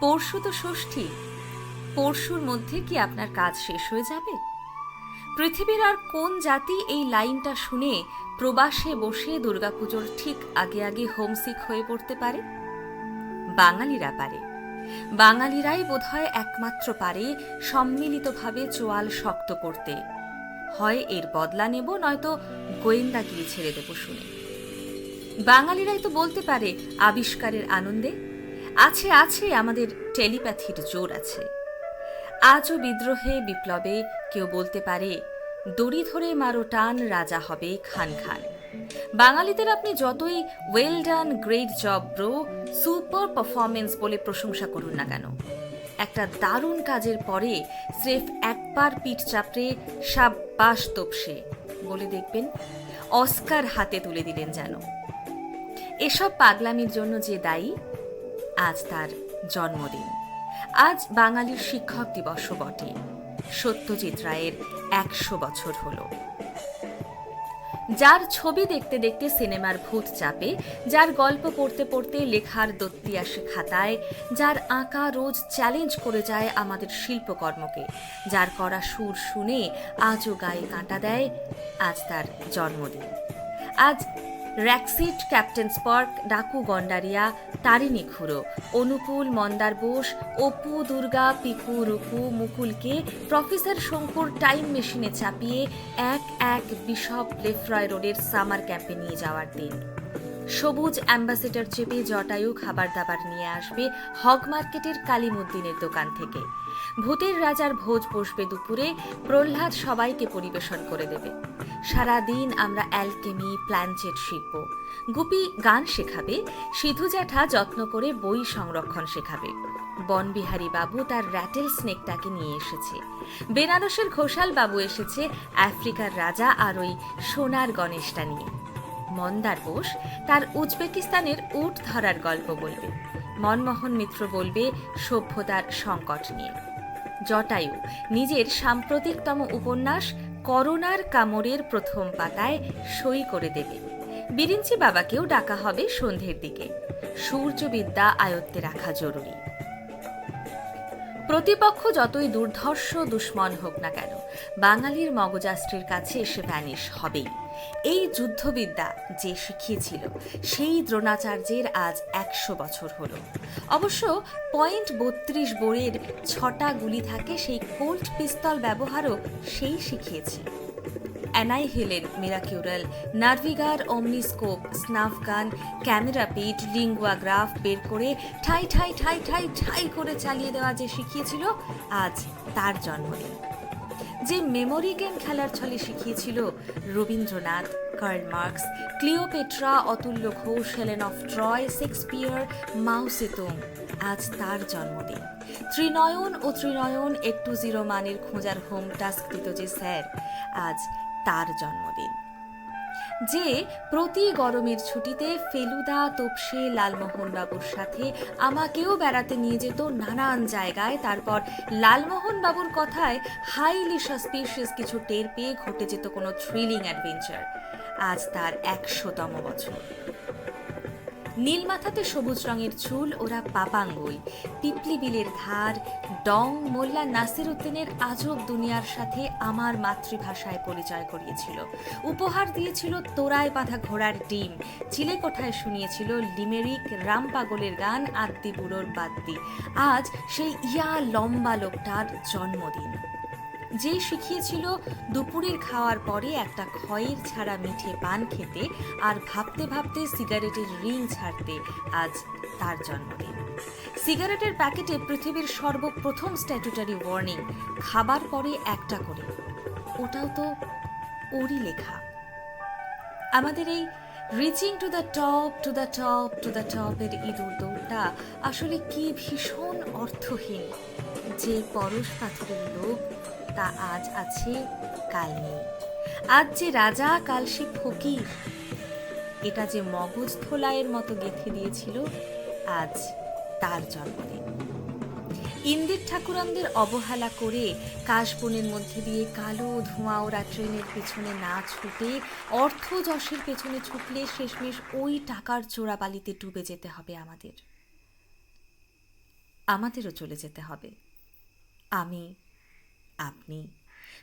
পরশু তো ষষ্ঠী। পরশুর মধ্যে কি আপনার কাজ শেষ হয়ে যাবে? পৃথিবীর আর কোন জাতি এই লাইনটা শুনে প্রবাসে বসে দুর্গাপুজোর ঠিক আগে আগে হোমসিক হয়ে পড়তে পারে? বাঙালিরা পারে। বাঙালিরাই বোধহয় একমাত্র পারে সম্মিলিতভাবে চোয়াল শক্ত করতে। হয় এর বদলা নেব, নয়তো গোয়েন্দাগিরি ছেড়ে দেব শুনে। বাঙালিরাই তো বলতে পারে আবিষ্কারের আনন্দে আছে আছে, আমাদের টেলিপ্যাথির জোর আছে। আজও বিদ্রোহে, বিপ্লবে কেউ বলতে পারে, দড়ি ধরে মারো টান রাজা হবে খান খান। বাঙালিদের আপনি যতই well done great job bro super performance বলে প্রশংসা করুন না কেন। একটা দারুণ কাজের পরে স্রেফ একবার পিঠ চাপড়ে সাব্বাস তোপসে, বলে দেখবেন, অস্কার হাতে তুলে দিলেন যেন। এসব পাগলামির জন্য যে দায়ী আজ তার জন্মদিন। আজ বাঙালির শিক্ষক দিবসও বটে। সত্যজিৎ রায়ের একশো বছর হলো। যার ছবি দেখতে দেখতে সিনেমার ভূত চাপে, যার গল্প পড়তে পড়তে লেখার দত্তি আসে খাতায়, যার আঁকা রোজ চ্যালেঞ্জ করে যায় আমাদের শিল্পকর্মকে, যার করা সুর শুনে আজও গায়ে কাঁটা দেয় আজ তার জন্মদিন। আজ র্যাকসিট ক্যাপ্টেন স্পার্ক, ডাকু গন্ডারিয়া, তারিণী ঘুরো অনুকূল, মন্দার বোস, অপু, দুর্গা পিকু রুকু মুকুলকে প্রফেসর শঙ্কুর টাইম মেশিনে চাপিয়ে এক এক বিশপ লেফ্রয় রোডের সামার ক্যাম্পে নিয়ে যাওয়ার দিন। সবুজ অ্যাম্বাসেডর চেপে জটায়ু খাবার দাবার নিয়ে আসবে হগ মার্কেটের কালিমুদ্দিনের দোকান থেকে। ভূতের রাজার ভোজ বসবে দুপুরে, প্রহ্লাদ সবাইকে পরিবেশন করে দেবে। সারা দিন আমরা অ্যালকেমি প্ল্যানচেট শিখব। গুপি গান শেখাবে, সিধু জ্যাঠা যত্ন করে বই সংরক্ষণ শেখাবে। বনবিহারী বাবু তার র্যাটেল স্নেকটাকে নিয়ে এসেছে। বেনারসের ঘোষাল বাবু এসেছে আফ্রিকার রাজা আর ওই সোনার গণেশটা নিয়ে। মন্দার বোস তার উজবেকিস্তানের উট ধরার গল্প বলবে। মনমোহন মিত্র বলবে সভ্যতার সংকট নিয়ে। জটায়ু, নিজের সাম্প্রতিকতম উপন্যাস করোনার কামড়ের প্রথম পাতায় সই করে দেবে। বিরিঞ্চি বাবাকেও ডাকা হবে সন্ধ্যের দিকে। সূর্যবিদ্যা আয়ত্তে রাখা জরুরি। প্রতিপক্ষ যতই দুর্ধর্ষ, দুশ্মন হোক না কেন, বাঙালির মগজাস্ত্রের কাছে এসে ভ্যানিশ হবেই। এই যুদ্ধবিদ্যা যে শিখিয়েছিল, সেই দ্রোণাচার্যের আজ একশো বছর হল। অবশ্য পয়েন্ট বত্রিশ বোরের ছটা গুলি থাকে, সেই কোল্ড পিস্তল ব্যবহারও সেই শিখিয়েছে। অ্যানাইহেলের মিরাকিউরাল নার্ভিগার অমনিস্কোপ স্নাফগান ক্যামেরা পিট লিঙ্গুয়াগ্রাফ বের করে ঠাই ঠাই ঠাই ঠাই ঠাই করে চালিয়ে দেওয়া যে শিখিয়েছিল আজ তার জন্মদিন। যে মেমোরি গেম খেলার ছলে শিখিয়েছিল Rabindranath Karl Marx Cleopatra Atulya Ghosh Helen of Troy Shakespeare Mao Zedong আজ তার জন্মদিন। ত্রিনয়ন ও ত্রিনয়ন একটু জিরো মানের খোঁজার হোম টাস্ক দিত যে স্যার। আজ তার জন্মদিন। যে প্রতি গরমের ছুটিতে ফেলুদা, তোপসে লালমোহন বাবুর সাথে আমাকেও বেড়াতে নিয়ে যেত নানান জায়গায়। তারপর লালমোহন বাবুর কথায় হাইলি সাসপিশিয়াস কিছু টের পেয়ে ঘটে যেত কোনো থ্রিলিং অ্যাডভেঞ্চার আজ তার একশোতম বছর। নীল মাথাতে সবুজ রঙের চুল, ওরা পাপাঙ্গুল পিপলি বিলের ধার ডং মোল্লা নাসির উদ্দিনের আজব দুনিয়ার সাথে আমার মাতৃভাষায় পরিচয় করিয়েছিল। উপহার দিয়েছিল তোরায় বাঁধা ঘোড়ার ডিম। চিলেকোঠায় শুনিয়েছিল লিমেরিক রাম পাগলের গান, আদ্দি বুড়োর বাদ্দি। আজ সেই ইয়া লম্বা লোকটার জন্মদিন। যে শিখিয়েছিল, দুপুরের খাওয়ার পরে একটা খয়ের ছাড়া মিঠে পান খেতে আর ভাবতে ভাবতে সিগারেটের রিং ছাড়তে আজ তার জন্মদিন। সিগারেটের প্যাকেটে পৃথিবীর সর্বপ্রথম স্ট্যাটুটারি ওয়ার্নিং, খাবার পরে একটা করে। ওটাও তো ওরই লেখা। আমাদের এই reaching to the top to the top to the টপের ইঁদুর দৌড়টা আসলে কি ভীষণ অর্থহীন। যে পরশ পাথরের লোক তা আজ আছে, কাল নেই। আজ যে রাজা, কাল সে ফকির। এটা যে মগজ থোলাইয়ের মতো গেঁথে দিয়েছিল, আজ তার জন্মদিন। ইন্দির ঠাকুরামদের অবহেলা করে কাশবনের মধ্যে দিয়ে কালো ধোঁয়া ওরা ট্রেনের পেছনে না ছুটে অর্থ যশের পেছনে ছুটলে শেষমেশ ওই টাকার চোরাবালিতে ডুবে যেতে হবে আমাদের। আমাদেরও চলে যেতে হবে। আমি আপনি।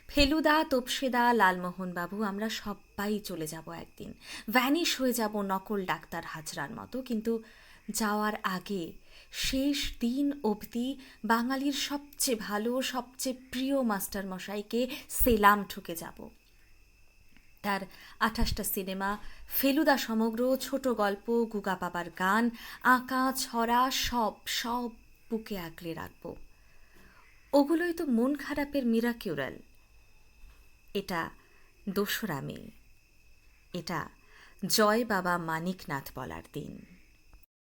ফেলুদা, তপসেদা, লালমোহনবাবু, আমরা সবাই চলে যাব একদিন। ভ্যানিশ হয়ে যাব নকল ডাক্তার হাজরার মতো, কিন্তু যাওয়ার আগে শেষ দিন অবধি বাঙালির সবচেয়ে ভালো, সবচেয়ে প্রিয় মাস্টার মশাইকে সেলাম ঠুকে যাব। তার আঠাশটা সিনেমা, ফেলুদা সমগ্র ছোট গল্প, গুগা বাবার গান, আঁকা, ছড়া, সব সব বুকে আঁকড়ে রাখব। ওগুলোই তো মন খারাপের মিরাকিউরাল। এটা দোসরা মে। এটা জয় বাবা মানিকনাথ বলার দিন।